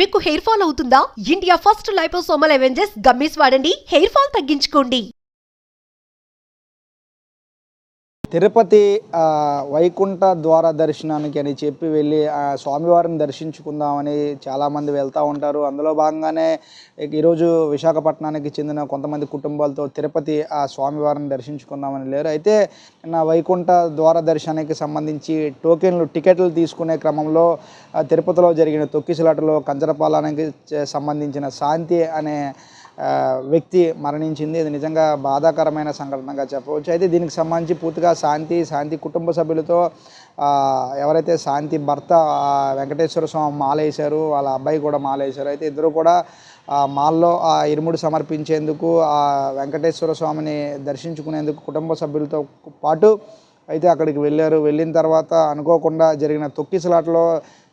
మీకు hair fall అవుతుందా? India first liposomal avengers gummies వాడండి. హెయిర్ ఫాల్ తగ్గించుకోండి. తిరుపతి వైకుంఠ ద్వార దర్శనానికి అని చెప్పి వెళ్ళి ఆ, స్వామివారిని దర్శించుకుందామని చాలామంది వెళ్తూ ఉంటారు. అందులో భాగంగానే ఈరోజు విశాఖపట్నానికి చెందిన కొంతమంది కుటుంబాలతో తిరుపతి ఆ స్వామివారిని దర్శించుకుందామని లేరు. అయితే నిన్న వైకుంఠ ద్వార దర్శనానికి సంబంధించి టోకెన్లు టికెట్లు తీసుకునే క్రమంలో తిరుపతిలో జరిగిన తొక్కిసలాటలో కంచరపాలనకి సంబంధించిన శాంతి అనే వ్యక్తి మరణించింది. ఇది నిజంగా బాధాకరమైన సంఘటనగా చెప్పవచ్చు. అయితే దీనికి సంబంధించి పూర్తిగా శాంతి శాంతి కుటుంబ సభ్యులతో ఎవరైతే శాంతి భర్త వెంకటేశ్వర స్వామి మాలేశారు వాళ్ళ అబ్బాయి కూడా మాలేశారు. అయితే ఇద్దరు కూడా మాల్లో ఆ ఇరుముడు సమర్పించేందుకు ఆ వెంకటేశ్వర స్వామిని దర్శించుకునేందుకు కుటుంబ సభ్యులతో పాటు అయితే అక్కడికి వెళ్ళారు. వెళ్ళిన తర్వాత అనుకోకుండా జరిగిన తొక్కిసలాటలో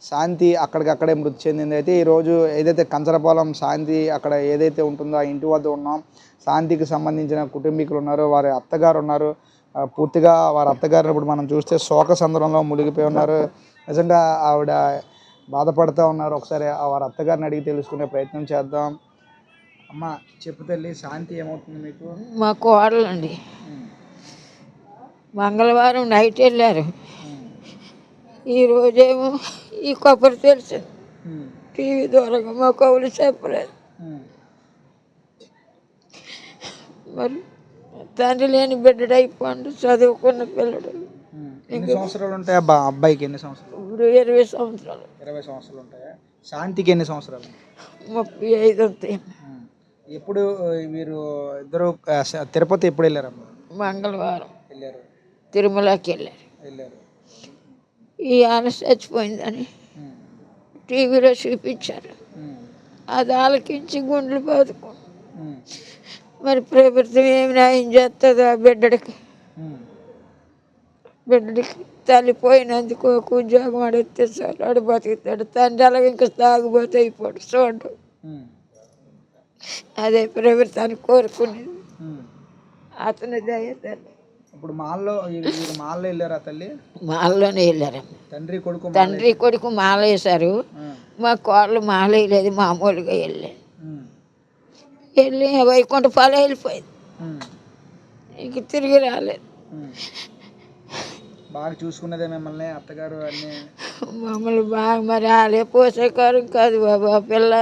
శాంతి అక్కడికక్కడే మృతి చెందింది. అయితే ఈరోజు ఏదైతే కంచరపాలెం శాంతి అక్కడ ఏదైతే ఉంటుందో ఆ ఇంటి వద్ద ఉన్నాం. శాంతికి సంబంధించిన కుటుంబీకులు ఉన్నారు. వారి అత్తగారు ఉన్నారు. పూర్తిగా వారి అత్తగారిని ఇప్పుడు మనం చూస్తే శోక సందర్భంలో మునిగిపోయి ఉన్నారు. నిజంగా ఆవిడ బాధపడుతూ ఉన్నారు. ఒకసారి వారి అత్తగారిని అడిగి తెలుసుకునే ప్రయత్నం చేద్దాం. అమ్మ చెప్పు తల్లి శాంతి ఏమవుతుంది మీకు? మా కోడలండి. మంగళవారం నైట్ వెళ్ళారు. ఈ రోజేమో ఈ కొబ్బరి తెలుసు. టీవీ దూరంగా మా కవులు చెప్పలేదు. మరి తండ్రి లేని బిడ్డడు అయిపోండు చదువుకున్న పిల్లడు. ఎన్ని సంవత్సరాలు ఉంటాయి అబ్బా అబ్బాయికి ఎన్ని సంవత్సరాలు? ఇప్పుడు ఇరవై సంవత్సరాలు. ఇరవై సంవత్సరాలు ఉంటాయా? శాంతికి ఎన్ని సంవత్సరాలు? ముప్పై ఐదు ఉంటాయి. ఎప్పుడు మీరు ఇద్దరు తిరుపతి ఎప్పుడు వెళ్ళారమ్మా? మంగళవారం. తిరుమలకి వెళ్ళారు ఈ ఆలస్య చచ్చిపోయిందని టీవీలో చూపించారు. అది ఆలకించి గుండెలు బాదుకో మరి ప్రభుత్వం ఏమి న్యాయం చేస్తుంది ఆ బిడ్డడికి. బిడ్డడికి తల్లిపోయినందుకు ఒక ఉద్యోగం అడిగితే చాలు అడు బతుకుతాడు. తండ్రి అలాగే ఇంకా తాగుబోతే అయిపోడు చూడు. అదే ప్రభుత్వాన్ని కోరుకునేది. అతని దయ తల్లి. ఇప్పుడు మాల్లో మాల్లో వెళ్ళారా తల్లి మాలలోనే వెళ్ళారమ్మ తండ్రి కొడుకు మాల- తండ్రి కొడుకు మాల వేశారు. మా కోళ్ళు మాల వేయలేదు మామూలుగా వెళ్ళాను. వెళ్ళి వైకుంఠ పాలు వెళ్ళిపోయింది. ఇంక తిరిగి రాలేదు. బాగా చూసుకున్నదే మిమ్మల్ని అత్తగారు అన్నీ మమ్మల్ని బాగా మరి వాళ్ళే పోషకారం కాదు బాబు పిల్ల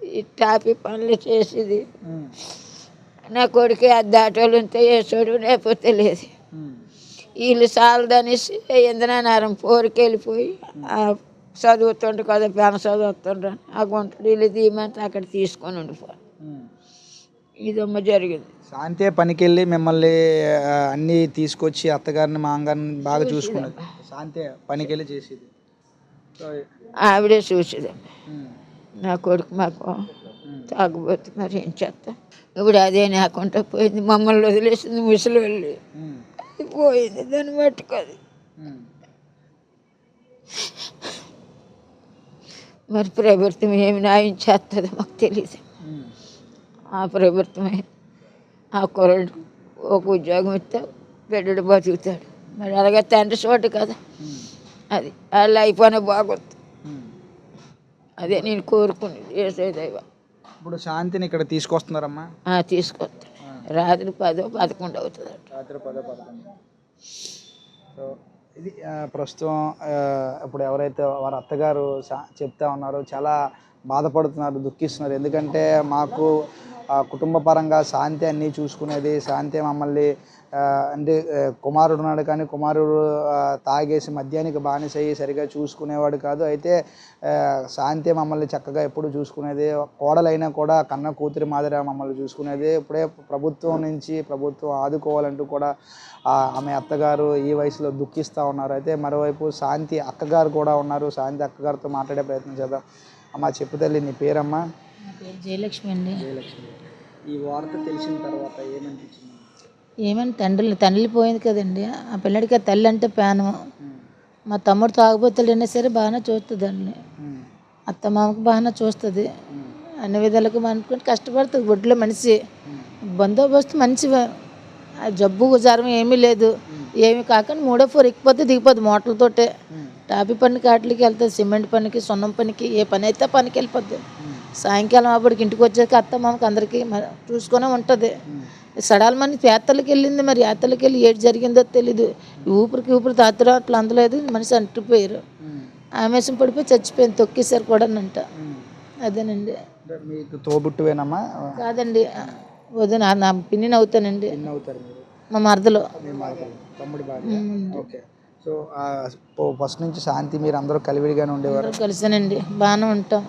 ఈ టాపీ పనులు చేసేది. నా కొడుకు అది దాటోళ్ళు ఉంటే వేసాడు లేకపోతే లేదు. వీళ్ళు చాలదనేసి ఇంద్రనారం పోరుకి వెళ్ళిపోయి చదువుతుండ్రు కదా పెన చదువుతుండ్రు ఆ గుంటలు వీళ్ళు తీయమంటే అక్కడ తీసుకొని ఉండిపోయి ఉమ్. ఇదమ్మ జరిగింది. శాంతే పనికి వెళ్ళి మిమ్మల్ని అన్నీ తీసుకొచ్చి అత్తగారిని మాంగారిని బాగా చూసుకున్నది. శాంతే పనికి వెళ్ళి చేసేది. ఆవిడే చూసేదమ్మ ఉమ్. నా కొడుకు మాకు తాగుబోతు మరి ఏం చేస్తా ఇప్పుడు అదే నాకుంటా పోయింది. మమ్మల్ని వదిలేసింది ముసలి వెళ్ళి అది పోయింది. దాన్ని పట్టుకోదు. మరి ప్రభుత్వం ఏమి న్యాయం చేస్తుందో మాకు తెలియదు ఆ ప్రభుత్వమే. ఆ కుర్రడు ఒక ఉద్యోగం ఇస్తే బిడ్డడు బతుకుతాడు. మరి అలాగే తండ్రి చోటు కదా. అది. వాళ్ళు అయిపోయినా బాగుంది. అదే నేను కోరుకునేది. ఏసేదైవ ఇప్పుడు శాంతిని ఇక్కడ తీసుకొస్తున్నారమ్మా? తీసుకొస్తాడు రాత్రి పదో పదకొండు అవుతుంది రాత్రి పదో పదకొండు. సో ఇది ప్రస్తుతం ఇప్పుడు ఎవరైతే వారి అత్తగారు చెప్తా ఉన్నారో చాలా బాధపడుతున్నారు దుఃఖిస్తున్నారు. ఎందుకంటే మాకు కుటుంబ పరంగా శాంతి అన్నీ చూసుకునేది శాంతి మమ్మల్ని అంటే కుమారుడు ఉన్నాడు కానీ కుమారుడు తాగేసి మద్యానికి బానిస అయ్యి సరిగా చూసుకునేవాడు కాదు. అయితే శాంతి మమ్మల్ని చక్కగా ఎప్పుడు చూసుకునేది? కోడలైనా కూడా కన్న కూతురి మాదిరి మమ్మల్ని చూసుకునేది. ఇప్పుడే ప్రభుత్వం నుంచి ప్రభుత్వం ఆదుకోవాలంటూ కూడా ఆమె అత్తగారు ఈ వయసులో దుఃఖిస్తూ ఉన్నారు. అయితే మరోవైపు శాంతి అక్కగారు కూడా ఉన్నారు. శాంతి అక్కగారితో మాట్లాడే ప్రయత్నం చేద్దాం. అమ్మ చెప్పు తల్లి నీ పేరమ్మా? నా పేరు జయలక్ష్మి అండి. జయలక్ష్మి. ఈ వార్త తెలిసిన తర్వాత ఏమనిపించింది? ఏమని తండ్రి తండ్రి పోయింది కదండి. ఆ పిల్లడికి ఆ తల్లి అంటే ప్రాణం. మా తమ్ముడు తాగుబోతులు అయినా సరే బాగానే చూస్తుంది అండి అత్త మామకు బాగానే చూస్తుంది. అన్ని విధాలకు అనుకుంటే కష్టపడుతుంది ఒడ్లో మనిషి. బందోబస్తు మంచి ఆ జబ్బు జ్వరం ఏమీ లేదు. ఏమి కాకుండా మూడో ఫోర్ ఎక్కిపోతే దిగిపోద్ది మోటార్లతోటే. టాపీ పనికి వాటికి వెళ్తుంది. సిమెంట్ పనికి సున్నం పనికి ఏ పని అయితే పనికి వెళ్ళిపోద్ది. సాయంకాలం అప్పటికి ఇంటికి వచ్చాక అత్త మామకి అందరికీ చూసుకునే ఉంటుంది. సడాల మంది యాత్రలకు వెళ్ళింది మరి యాత్రలకు వెళ్ళి ఏడు జరిగిందో తెలీదు. ఊపిరికి ఊపిరి తాతరా అట్లా అందలేదు మనిషి అంటుపోయారు ఆమెసం పడిపోయి చచ్చిపోయింది తొక్కేశారు కూడా అంట అదేనండి. మీకు తోబుట్టువేనమ్మా? కాదండి వదిన నా పిన్నిని అవుతానండి మా మరదలో. తమ్ముడి ఓకే. సో ఫస్ట్ నుంచి శాంతి మీరు అందరూ కలివిడిగానే ఉండేవారు? కలిసానండి బాగానే ఉంటాం.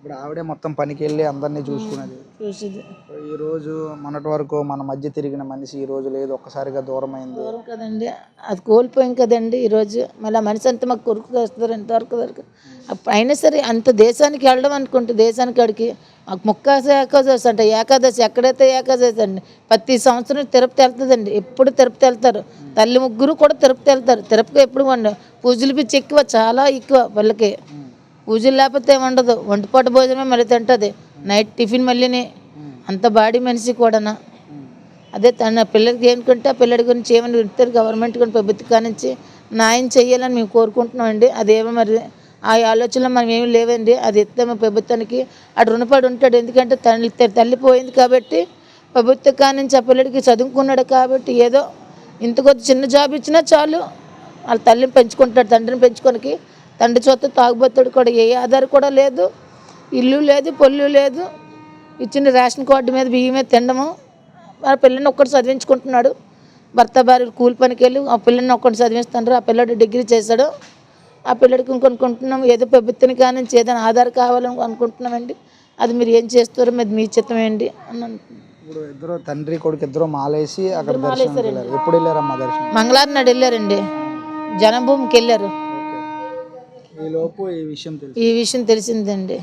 ఇప్పుడు ఆవిడే మొత్తం పనికి వెళ్ళి అందరినీ చూసుకునేది చూసేది. ఈ రోజు మొన్నటి వరకు మన మధ్య తిరిగిన మనిషి ఈ రోజు లేదు ఒక్కసారిగా దూరం అయింది దూరం కదండి. అది కోల్పోయాం కదండి ఈరోజు మళ్ళీ ఆ మనిషి అంతా మాకు కొరుకు వస్తారు ఎంతవరకు వరకు. అప్పుడు అయినా సరే అంత దేశానికి వెళ్ళడం అనుకుంటే దేశానికి అడిగి మాకు ముక్కాస ఏకాదశి అంట. ఏకాదశి ఎక్కడైతే ఏకాదశి అండి ప్రతి సంవత్సరం తిరుపతి వెళ్తుందండి. ఎప్పుడు తిరుపతి వెళ్తారు. తల్లి ముగ్గురు కూడా తిరుపతి వెళ్తారు. తిరుపతి ఎప్పుడు వండ పూజలు పిచ్చి ఎక్కువ చాలా ఎక్కువ వాళ్ళకి. పూజలు లేకపోతే ఏముండదు. ఒంటిపూట భోజనమే మళ్ళీ తింటుంది. నైట్ టిఫిన్ మళ్ళీని. అంత బాడీ మనిషి కూడానా? అదే తన పిల్లలకి ఏంటంటే ఆ పిల్లడి గురించి ఏమని ఇస్తారు గవర్నమెంట్ కానీ ప్రభుత్వం కానించి న్యాయం చేయాలని మేము కోరుకుంటున్నామండి. అదేమో మరి ఆ ఆలోచనలో మనం ఏమి లేవండి. అది ఇస్తే మా ప్రభుత్వానికి అటు రుణపడి ఉంటాడు. ఎందుకంటే తల్లి తల్లి పోయింది కాబట్టి ప్రభుత్వం కానించి ఆ పిల్లడికి చదువుకున్నాడు కాబట్టి ఏదో ఇంత కొద్ది చిన్న జాబ్ ఇచ్చినా చాలు. వాళ్ళ తల్లిని పెంచుకుంటాడు తండ్రిని పెంచుకోనికి. తండ్రి చొత్త తాగుబోతాడు కూడా ఏ ఆధారం కూడా లేదు ఇల్లు లేదు పొల్లు లేదు. ఇచ్చిన రేషన్ కార్డు మీద బియ్యం మీద తినడము. ఆ పిల్లని ఒక్కటి చదివించుకుంటున్నాడు. భర్త భార్య కూలి పనికి వెళ్ళి ఆ పిల్లని ఒక్కటి చదివిస్తున్నారు ఆ పిల్లడు డిగ్రీ చేశాడు. ఆ పిల్లడికి ఇంకొనుకుంటున్నాం. ఏదో ప్రభుత్వం కానించి ఏదైనా ఆధార్ కావాలని అనుకుంటున్నామండి. అది మీరు ఏం చేస్తారో మీద మీ చిత్తమేంటి అని ఇప్పుడు ఇద్దరు తండ్రి కొడుకు ఇద్దరు మాలేసి అక్కడ ఎప్పుడు వెళ్ళారమ్మా దర్శనం? మంగళవారం నాడు వెళ్ళారండి. జనభూమికి వెళ్ళారు. ఈ విషయం తెలిసిందండి.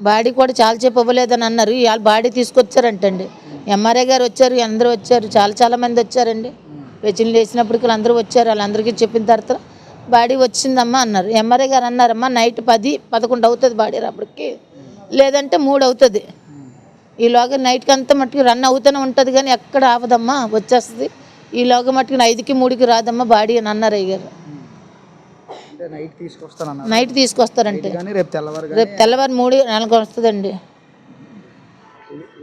బాడీ కూడా చాలా చెప్పు ఇవ్వలేదని అన్నారు. ఇవాళ బాడీ తీసుకొచ్చారంటండి. ఎంఆర్ఏ గారు వచ్చారు అందరూ వచ్చారు చాలా చాలా మంది వచ్చారండి. వెచ్చిన వేసినప్పటికి అందరూ వచ్చారు వాళ్ళందరికీ చెప్పిన తర్వాత బాడీ వచ్చిందమ్మా అన్నారు. ఎంఆర్ఏ గారు అన్నారమ్మా నైట్ పది పదకొండు అవుతుంది బాడీ రాప్పటికి లేదంటే మూడు అవుతుంది. ఈలోగా నైట్కి అంతా మట్టుకు రన్ అవుతూనే ఉంటుంది కానీ ఎక్కడ ఆపదమ్మా వచ్చేస్తుంది. ఈలోగా మట్టుకు ఐదుకి మూడుకి రాదమ్మా బాడీ అని అన్నారు అయ్యారు నైట్ తీసుకొస్తానన్నారు. నైట్ తీసుకొస్తారంటే. తెల్లవారు రేపు తెల్లవారు మూడు నెలకు వస్తుందండి.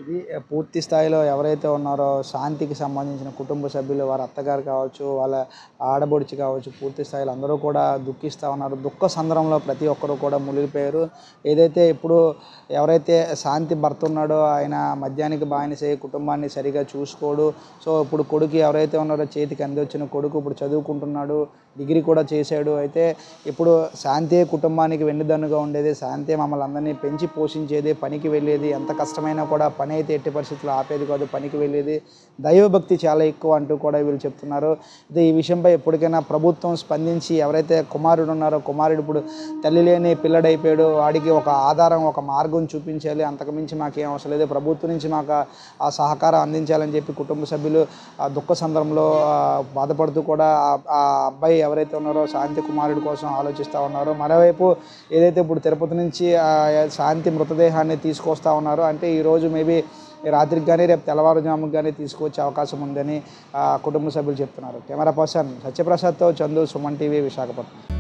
ఇది పూర్తి స్థాయిలో ఎవరైతే ఉన్నారో శాంతికి సంబంధించిన కుటుంబ సభ్యులు వారి అత్తగారు కావచ్చు వాళ్ళ ఆడబొడిచి కావచ్చు పూర్తి స్థాయిలో అందరూ కూడా దుఃఖిస్తూ ఉన్నారు. దుఃఖ సందర్భంలో ప్రతి ఒక్కరు కూడా మునిగిపోయారు. ఏదైతే ఇప్పుడు ఎవరైతే శాంతి భర్త ఉన్నాడో ఆయన మద్యానికి బానిసై కుటుంబాన్ని సరిగా చూసుకోడు. సో ఇప్పుడు కొడుకు ఎవరైతే ఉన్నారో చేతికి అందివచ్చిన కొడుకు ఇప్పుడు చదువుకుంటున్నాడు డిగ్రీ కూడా చేశాడు. అయితే ఇప్పుడు శాంతి కుటుంబానికి వెన్నుదన్నుగా ఉండేది శాంతి మమ్మల్ని అందరినీ పెంచి పోషించేది పనికి వెళ్ళేది ఎంత కష్టమైనా కూడా పని అయితే ఎట్టి పరిస్థితుల్లో ఆపేది కాదు పనికి వెళ్ళేది. దైవభక్తి చాలా ఎక్కువ అంటూ కూడా వీళ్ళు చెప్తున్నారు. అయితే ఈ విషయంపై ఎప్పటికైనా ప్రభుత్వం స్పందించి ఎవరైతే కుమారుడు ఉన్నారో కుమారుడు ఇప్పుడు తల్లి లేని పిల్లడైపోయాడు వాడికి ఒక ఆధారం ఒక మార్గం చూపించాలి. అంతకుమించి మాకేం అవసరం లేదు. ప్రభుత్వం నుంచి మాకు ఆ- సహకారం అందించాలని చెప్పి కుటుంబ సభ్యులు ఆ దుఃఖ సందర్భంలో బాధపడుతూ కూడా ఆ- అబ్బాయి ఎవరైతే ఉన్నారో శాంతి కుమారుడి కోసం ఆలోచిస్తూ ఉన్నారో మరోవైపు ఏదైతే ఇప్పుడు తిరుపతి నుంచి శాంతి మృతదేహాన్ని తీసుకొస్తా ఉన్నారో అంటే ఈరోజు మేబీ రాత్రికి కానీ రేపు తెల్లవారుజాముకి కానీ తీసుకొచ్చే అవకాశం ఉందని కుటుంబ సభ్యులు చెప్తున్నారు. కెమెరా పర్సన్ సత్యప్రసాద్తో చందు సుమన్ టీవీ విశాఖపట్నం.